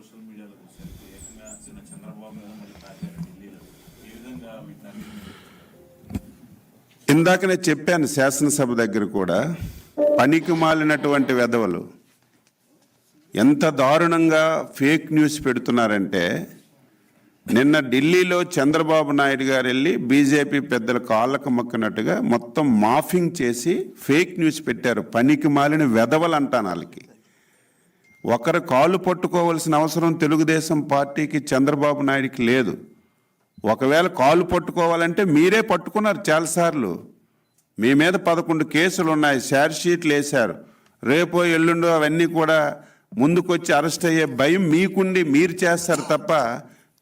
Social మీడియాలో వచ్చేసరికి ఏకంగా చిన్న చంద్రబాబు మీద మళ్ళీ ఢిల్లీలో. ఏ విధంగా వీటిని చెప్పాను శాసనసభ దగ్గర కూడా పనికి మాలినటువంటి వెధవలు ఎంత దారుణంగా ఫేక్ న్యూస్ పెడుతున్నారంటే నిన్న ఢిల్లీలో చంద్రబాబు నాయుడు గారు వెళ్ళి బీజేపీ పెద్దల కాళ్ళకు మొక్కినట్టుగా మొత్తం మాఫింగ్ చేసి ఫేక్ న్యూస్ పెట్టారు. పనికి మాలిన వెధవలు అంటాను వాళ్ళకి. ఒకరు కాళ్ళు పట్టుకోవాల్సిన అవసరం తెలుగుదేశం పార్టీకి చంద్రబాబు నాయుడికి లేదు. ఒకవేళ కాలు పట్టుకోవాలంటే మీరే పట్టుకున్నారు చాలాసార్లు. మీ మీద పదకొండు కేసులు ఉన్నాయి షీట్లు వేశారు. రేపో ఎల్లుండో అవన్నీ కూడా ముందుకొచ్చి అరెస్ట్ అయ్యే భయం మీకుండి మీరు చేస్తారు తప్ప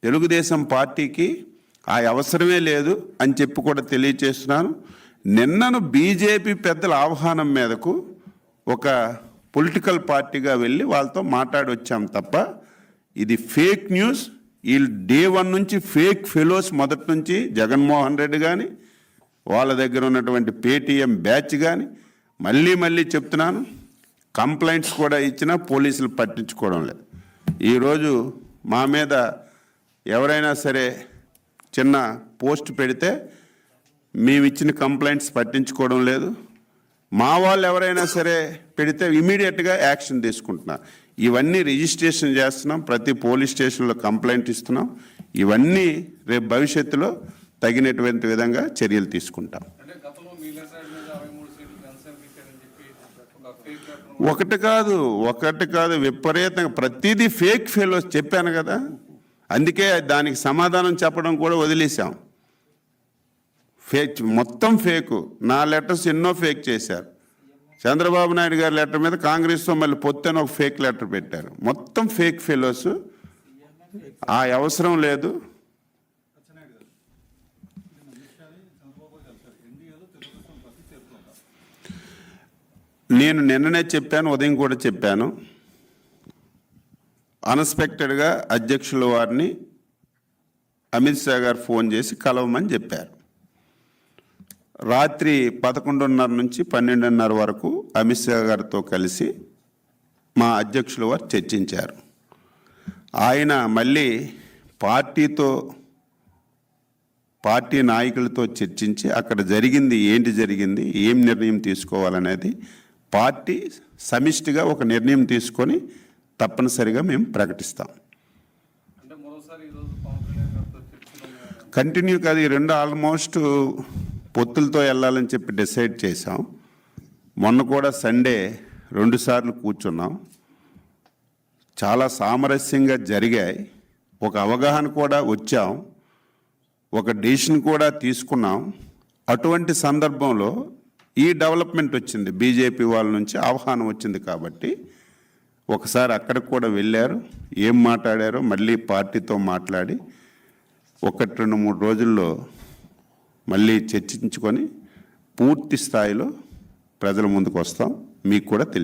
తెలుగుదేశం పార్టీకి ఆ అవసరమే లేదు అని చెప్పి కూడా తెలియచేస్తున్నాను. నిన్నను బీజేపీ పెద్దల ఆహ్వానం మీదకు ఒక పొలిటికల్ పార్టీగా వెళ్ళి వాళ్ళతో మాట్లాడి వచ్చాం తప్ప ఇది ఫేక్ న్యూస్ వీళ్ళు డే వన్ నుంచి ఫేక్ ఫెలోస్ మొదటి నుంచి జగన్మోహన్ రెడ్డి కానీ వాళ్ళ దగ్గర ఉన్నటువంటి పేటీఎం బ్యాచ్ కానీ మళ్ళీ మళ్ళీ చెప్తున్నాను కంప్లైంట్స్ కూడా ఇచ్చినా పోలీసులు పట్టించుకోవడం లేదు. ఈరోజు మా మీద ఎవరైనా సరే చిన్న పోస్ట్ పెడితే మేము ఇచ్చిన కంప్లైంట్స్ పట్టించుకోవడం లేదు. మా వాళ్ళు ఎవరైనా సరే పెడితే ఇమీడియట్గా యాక్షన్ తీసుకుంటున్నాం. ఇవన్నీ రిజిస్ట్రేషన్ చేస్తున్నాం. ప్రతి పోలీస్ స్టేషన్లో కంప్లైంట్ ఇస్తున్నాం. ఇవన్నీ రేపు భవిష్యత్తులో తగినటువంటి విధంగా చర్యలు తీసుకుంటాం. ఒకటి కాదు ఒకటి కాదు విపరీతంగా ప్రతిదీ ఫేక్ ఫెలోస్ చెప్పాను కదా. అందుకే దానికి సమాధానం చెప్పడం కూడా వదిలేశాం. ఫేక్ మొత్తం ఫేకు నా లెటర్స్ ఎన్నో ఫేక్ చేశారు. చంద్రబాబు నాయుడు గారి లెటర్ మీద కాంగ్రెస్తో మళ్ళీ పొత్తని ఒక ఫేక్ లెటర్ పెట్టారు. మొత్తం ఫేక్ ఫెలోస్ ఆ అవసరం లేదు. నేను నిన్ననే చెప్పాను ఉదయం కూడా చెప్పాను. అన్ఎక్స్పెక్టెడ్గా అధ్యక్షుల వారిని అమిత్ షా గారు ఫోన్ చేసి కలవమని చెప్పారు. రాత్రి పదకొండున్నర నుంచి పన్నెండున్నర వరకు అమిత్ షా గారితో కలిసి మా అధ్యక్షుల వారు చర్చించారు. ఆయన మళ్ళీ పార్టీతో పార్టీ నాయకులతో చర్చించి అక్కడ జరిగింది ఏంటి జరిగింది ఏం నిర్ణయం తీసుకోవాలనేది పార్టీ సమిష్టిగా ఒక నిర్ణయం తీసుకొని తప్పనిసరిగా మేము ప్రకటిస్తాం. కంటిన్యూ కాదు ఈ రెండు ఆల్మోస్ట్ పొత్తులతో వెళ్ళాలని చెప్పి డిసైడ్ చేసాం మొన్న కూడా సండే రెండుసార్లు కూర్చున్నాం. చాలా సామరస్యంగా జరిగాయి. ఒక అవగాహన కూడా వచ్చాం. ఒక డెసిషన్ కూడా తీసుకున్నాం. అటువంటి సందర్భంలో ఈ డెవలప్మెంట్ వచ్చింది. బీజేపీ వాళ్ళ నుంచి ఆహ్వానం వచ్చింది కాబట్టి ఒకసారి అక్కడికి కూడా వెళ్ళారు. ఏం మాట్లాడారో మళ్ళీ పార్టీతో మాట్లాడి ఒకటి రెండు మూడు రోజుల్లో మళ్ళీ చర్చించుకొని పూర్తి స్థాయిలో ప్రజల ముందుకు వస్తాం. మీకు కూడా తెలియ